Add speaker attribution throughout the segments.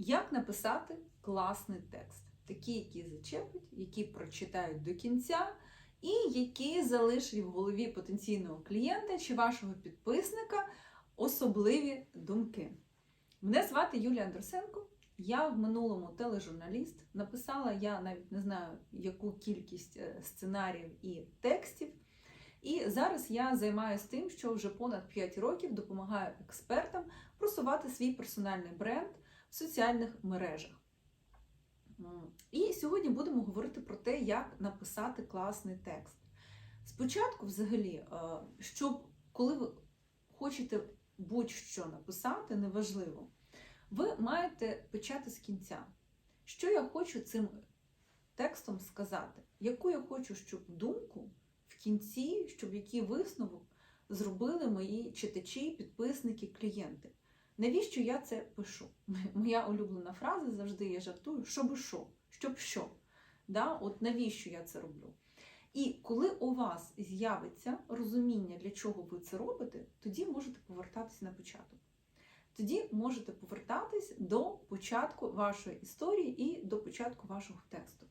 Speaker 1: Як написати класний текст? Такий, який зачепить, який прочитають до кінця, і який залишить в голові потенційного клієнта чи вашого підписника особливі думки. Мене звати Юлія Андрусенко. Я в минулому тележурналіст. Написала я навіть не знаю, яку кількість е, сценаріїв і текстів. І зараз я займаюся тим, що вже понад 5 років допомагаю експертам просувати свій персональний бренд в соціальних мережах. І сьогодні будемо говорити про те, як написати класний текст. Спочатку, взагалі, е, щоб коли ви хочете будь-що написати, неважливо, ви маєте почати з кінця. Що я хочу цим текстом сказати? Яку я хочу, щоб думку в кінці, щоб який висновок зробили мої читачі, підписники, клієнти? Навіщо я це пишу? Моя улюблена фраза завжди я жартую, щоб що? Щоб що? Да? От навіщо я це роблю? І коли у вас з'явиться розуміння, для чого ви це робите, тоді можете повертатися на початок. Тоді можете повертатись до початку вашої історії і до початку вашого тексту.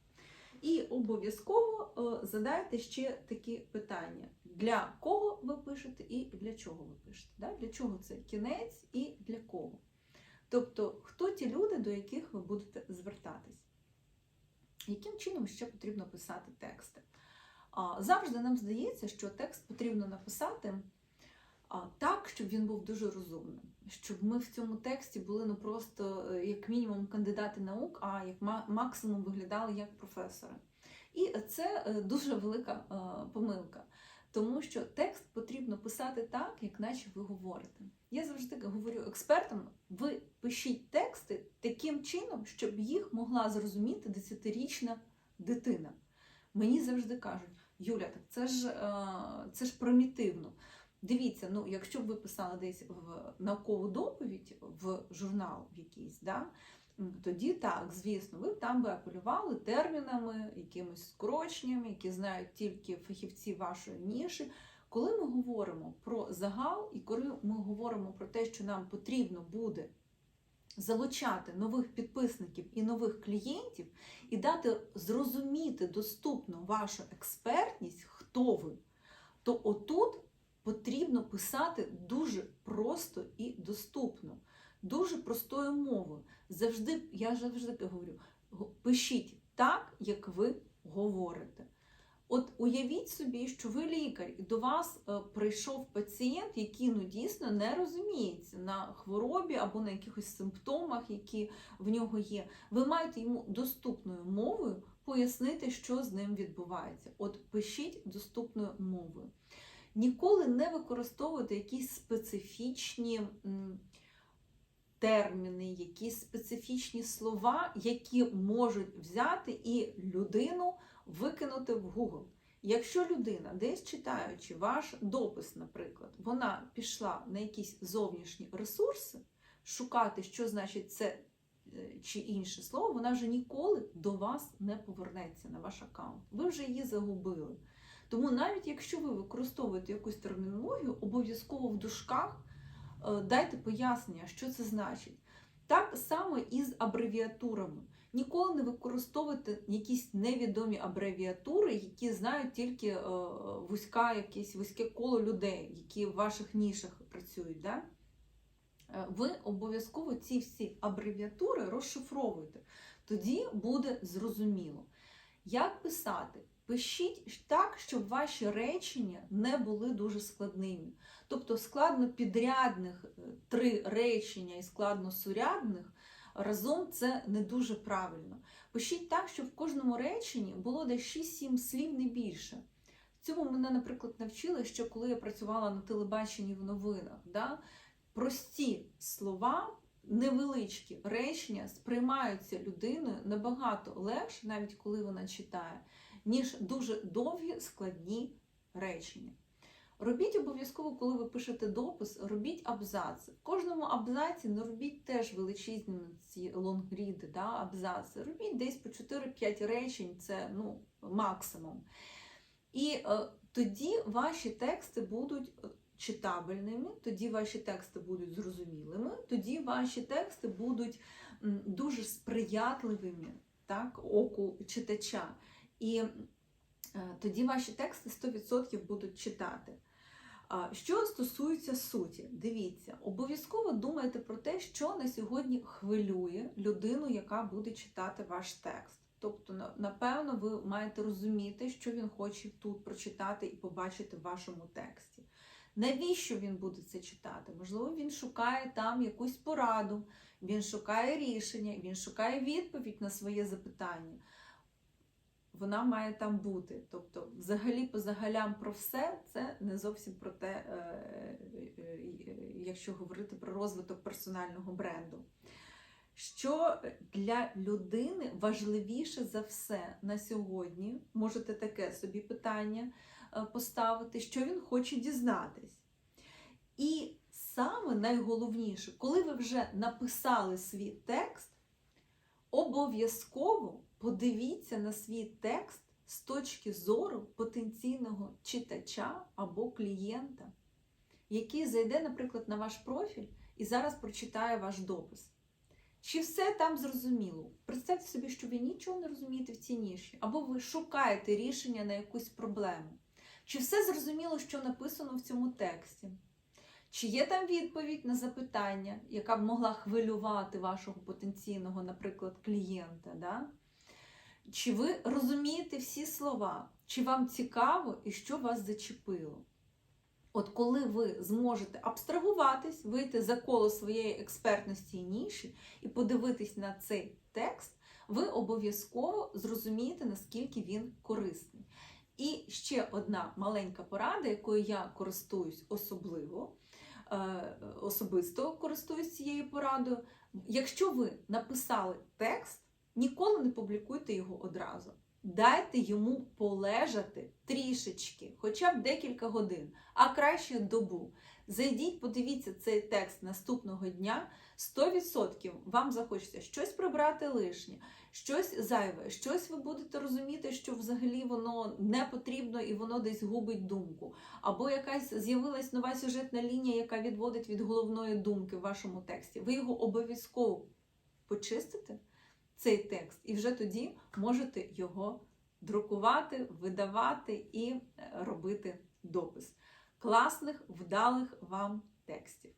Speaker 1: І обов'язково е, задайте ще такі питання: для кого ви пишете і для чого ви пишете. Да? Для чого це кінець і для кого. Тобто, хто ті люди, до яких ви будете звертатись? Яким чином ще потрібно писати тексти? Завжди нам здається, що текст потрібно написати а, так, щоб він був дуже розумним, щоб ми в цьому тексті були не просто е, як мінімум кандидати наук, а як максимум виглядали як професори. І це е, дуже велика е, помилка, тому що текст потрібно писати так, як наче ви говорите. Я завжди говорю експертам: ви пишіть тексти таким чином, щоб їх могла зрозуміти десятирічна дитина. Мені завжди кажуть, Юля, так це ж, це ж примітивно. Дивіться, ну якщо б ви писали десь в наукову доповідь в журнал якийсь, да, тоді так, звісно, ви там би апелювали термінами, якимись скороченнями, які знають тільки фахівці вашої ніші. Коли ми говоримо про загал, і коли ми говоримо про те, що нам потрібно буде залучати нових підписників і нових клієнтів, і дати зрозуміти доступно вашу експертність, хто ви, то отут потрібно писати дуже просто і доступно, дуже простою мовою. Завжди, я завжди говорю, пишіть так, як ви говорите. От уявіть собі, що ви лікар, і до вас е, прийшов пацієнт, який ну дійсно не розуміється на хворобі або на якихось симптомах, які в нього є. Ви маєте йому доступною мовою пояснити, що з ним відбувається. От пишіть доступною мовою. Ніколи не використовуйте якісь специфічні терміни, якісь специфічні слова, які можуть взяти і людину викинути в Google. Якщо людина, десь читаючи ваш допис, наприклад, вона пішла на якісь зовнішні ресурси шукати, що значить це е, чи інше слово, вона вже ніколи до вас не повернеться на ваш аккаунт. Ви вже її загубили. Тому навіть якщо ви використовуєте якусь термінологію, обов'язково в дужках е, дайте пояснення, що це значить. Так само і з абревіатурами. Ніколи не використовуйте якісь невідомі абревіатури, які знають тільки е, вузька, якесь вузьке коло людей, які в ваших нішах працюють. Да? Е, Ви обов'язково ці всі абревіатури розшифровуйте. Тоді буде зрозуміло. Як писати? Пишіть так, щоб ваші речення не були дуже складними. Тобто складно підрядних е, три речення і складно сурядних разом це не дуже правильно. Пишіть так, щоб в кожному реченні було десь 6-7 слів не більше. Цьому мене, наприклад, навчили, що коли я працювала на телебаченні в новинах, да, прості слова, невеличкі речення сприймаються людиною набагато легше, навіть коли вона читає, ніж дуже довгі складні речення. Робіть обов'язково, коли ви пишете допис, робіть абзаци. В кожному абзаці не робіть теж величезними ці лонгріди, да, абзаци. Робіть десь по 4-5 речень, це ну, максимум. І е, тоді ваші тексти будуть е, читабельними, тоді ваші тексти будуть зрозумілими, тоді ваші тексти будуть дуже сприятливими так, оку читача. І е, тоді ваші тексти 100% будуть читати. Що стосується суті, дивіться, обов'язково думайте про те, що на сьогодні хвилює людину, яка буде читати ваш текст. Тобто, напевно, ви маєте розуміти, що він хоче тут прочитати і побачити в вашому тексті. Навіщо він буде це читати? Можливо, він шукає там якусь пораду, він шукає рішення, він шукає відповідь на своє запитання. Вона має там бути. Тобто, взагалі, по загалям про все, це не зовсім про те, е, е, е, якщо говорити про розвиток персонального бренду. Що для людини важливіше за все на сьогодні, можете таке собі питання поставити, що він хоче дізнатись. І саме найголовніше, коли ви вже написали свій текст, обов'язково подивіться на свій текст з точки зору потенційного читача або клієнта, який зайде, наприклад, на ваш профіль і зараз прочитає ваш допис. Чи все там зрозуміло? Представте собі, що ви нічого не розумієте в цій ніші, або ви шукаєте рішення на якусь проблему. Чи все зрозуміло, що написано в цьому тексті? Чи є там відповідь на запитання, яка б могла хвилювати вашого потенційного, наприклад, клієнта? Да? Чи ви розумієте всі слова? Чи вам цікаво і що вас зачепило? От коли ви зможете абстрагуватись, вийти за коло своєї експертності і ніші і подивитись на цей текст, ви обов'язково зрозумієте, наскільки він корисний. І ще одна маленька порада, якою я користуюсь особливо, е, особисто користуюсь цією порадою. Якщо ви написали текст, ніколи не публікуйте його одразу. Дайте йому полежати трішечки, хоча б декілька годин, а краще добу. Зайдіть, подивіться цей текст наступного дня. 100% вам захочеться щось прибрати лишнє, щось зайве, щось ви будете розуміти, що взагалі воно не потрібно і воно десь губить думку. Або якась з'явилась нова сюжетна лінія, яка відводить від головної думки в вашому тексті. Ви його обов'язково почистите, цей текст, і вже тоді можете його друкувати, видавати і е, робити допис. Класних, вдалих вам текстів!